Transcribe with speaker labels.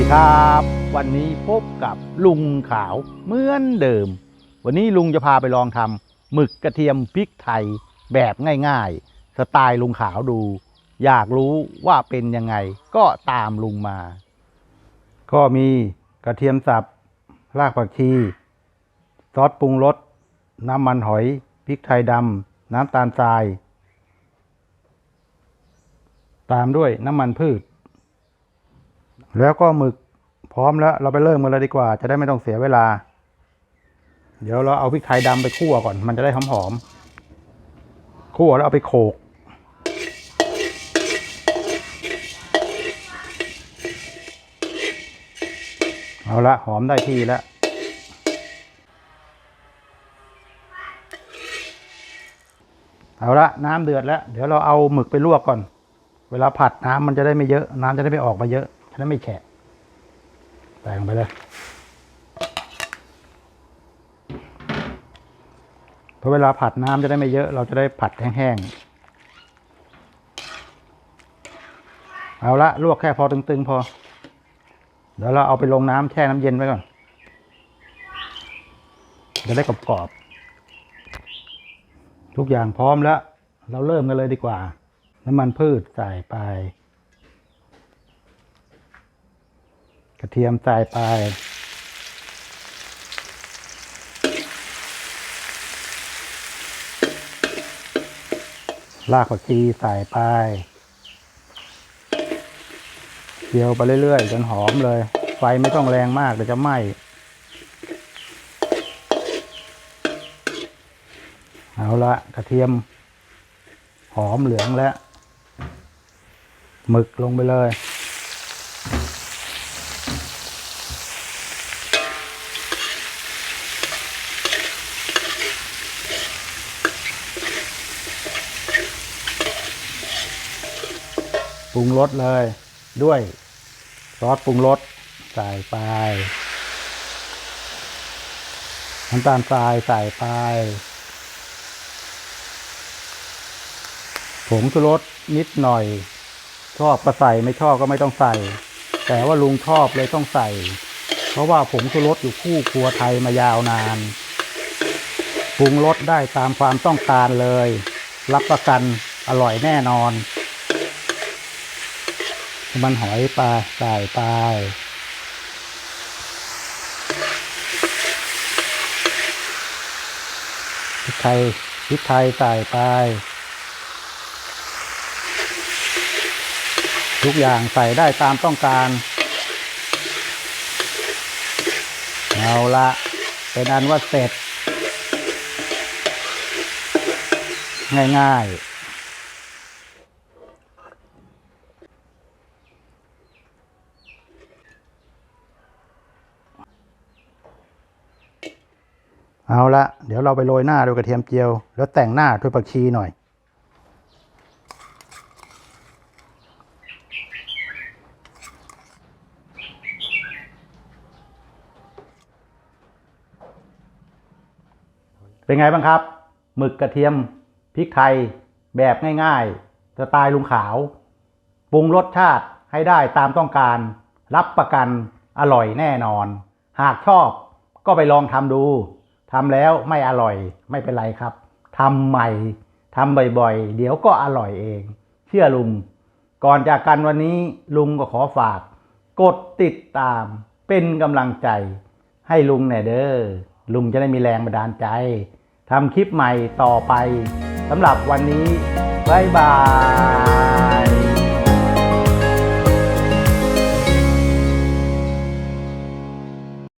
Speaker 1: ดีครับ วันนี้พบกับลุงขาวเหมือนเดิม วันนี้ลุงจะพาไปลองทำหมึกกระเทียมพริกไทยแบบง่ายๆ สไตล์ลุงขาวดู อยากรู้ว่าเป็นยังไงก็ตามลุงมา ก็มีกระเทียมสับรากผักชี ซอสปรุงรสน้ำมันหอยพริกไทยดำน้ำตาลทราย ตามด้วยน้ำมันพืช แล้วก็หมึกพร้อมแล้วเราไปเริ่มกันเลยดีกว่า จะได้ไม่ต้องเสียเวลา เดี๋ยวเราเอาพริกไทยดำไปคั่วก่อน มันจะได้หอมๆคั่วแล้วเอาไปโขกเอาละหอมได้ที่แล้ว เอาละน้ำเดือดแล้ว เดี๋ยวเราเอาหมึกไปลวกก่อน เวลาผัดน้ำมันจะได้ไม่เยอะ น้ำจะได้ไม่ออกมาเยอะ จะได้ไม่แฉะใส่ลงไปเลยเพราะเวลาผัดน้ำจะได้ไม่เยอะ เราจะได้ผัดแห้งๆ เอาละลวกแค่พอตึงๆ พอ เดี๋ยวเราเอาไปลงน้ำแช่น้ำเย็นไว้ก่อน จะได้กรอบๆ ทุกอย่างพร้อมแล้ว เราเริ่มกันเลยดีกว่า น้ำมันพืชใส่ไป กระเทียมใส่ไป รากผักชีใส่ไปเคี่ยวไปเรื่อยๆจนหอมเลย ไฟไม่ต้องแรงมากเดี๋ยวจะไหม้เอาละกระเทียม หอมเหลืองแล้วหมึกลงไปเลย รุงรสเลย ด้วยซอสปรุงรสใส่ไปน้ำตาลทรายใส่ไปผงชูรสนิดหน่อย ชอบก็ใส่ไม่ชอบก็ไม่ต้องใส่ แต่ว่าลุงชอบเลยต้องใส่ เพราะว่าผงชูรสอยู่คู่ครัวไทยมายาวนานปรุงรสได้ตามความต้องการเลย รับประกันอร่อยแน่นอน มันหอยปลาใส่ไปพริกไทยพริกไทยใส่ไปทุกอย่างใส่ได้ตามต้องการ เอาละเป็นอันว่าเสร็จ ง่าย ๆ เอาละเดี๋ยวเราไปโรยหน้าด้วยกระเทียมเจียว แล้วแต่งหน้าด้วยผักชีหน่อย เป็นไงบ้างครับหมึกกระเทียมพริกไทยแบบง่ายๆสไตล์ลุงขาวปรุงรสชาติให้ได้ตามต้องการ รับประกันอร่อยแน่นอน หากชอบก็ไปลองทำดู ทำแล้วไม่อร่อยไม่เป็นไรครับทำใหม่ทำบ่อยๆ เดี๋ยวก็อร่อยเอง เชื่อลุง ก่อนจากกันวันนี้ลุงก็ขอฝาก กดติดตามเป็นกำลังใจ ให้ลุงแน่เด้อลุงจะได้มีแรงบันดาลใจทำคลิปใหม่ต่อไปสำหรับวันนี้ บ๊ายบาย